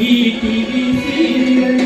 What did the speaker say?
TV serial